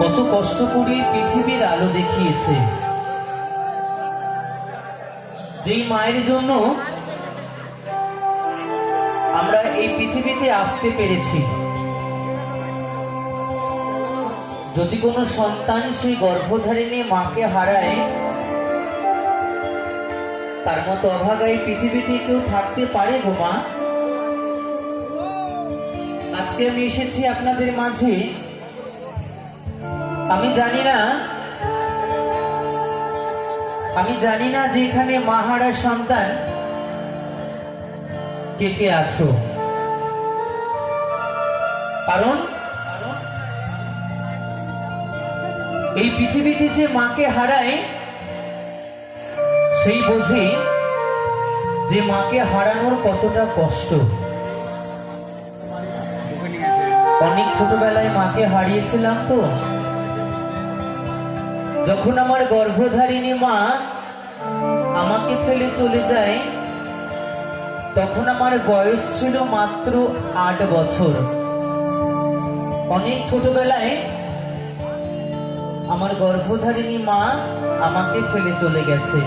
কত কষ্ট করে পৃথিবীর আলো দেখিয়েছে। যেই মায়ের জন্য আমরা এই পৃথিবীতে আসতে পেরেছি। যদি কোনো সন্তান সেই গর্ভধারিণী মাকে হারায়, তার মতো অভাগাই পৃথিবীতে কেউ থাকতে পারে গো মা? আজকে আমি এসেছি আপনাদের মাঝে। আমি জানি না, আমি জানি না যে এখানে মাহারা সন্তান কে কে আছো। কারণ এই পৃথিবীতে যে মাকে হারায়, সেই বোঝে যে মাকে হারানোর কতটা কষ্ট। অনেক ছোটবেলায় মাকে হারিয়েছিলাম তো। যখন আমার গর্ভধারিণী মা আমাকে ফেলে চলে যায়, তখন আমার বয়স ছিল মাত্র আট বছর। অনেক ছোটবেলায় আমার গর্ভধারিণী মা আমাকে ফেলে চলে গেছে।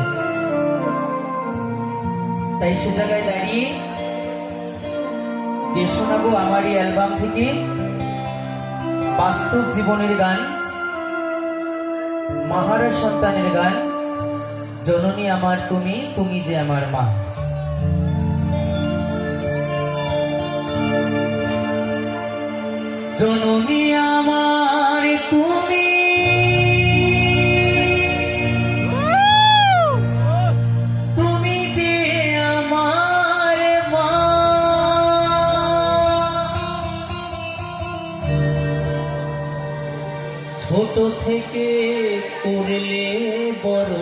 তাই সে জায়গায় দাঁড়িয়ে শোনাবো আমার এই অ্যালবাম থেকে বাস্তব জীবনের গান, মাহারা সন্তানের গান, জননী আমার তুমি তুমি যে আমার মা। জননী আমার ছোট থেকে করলে বড়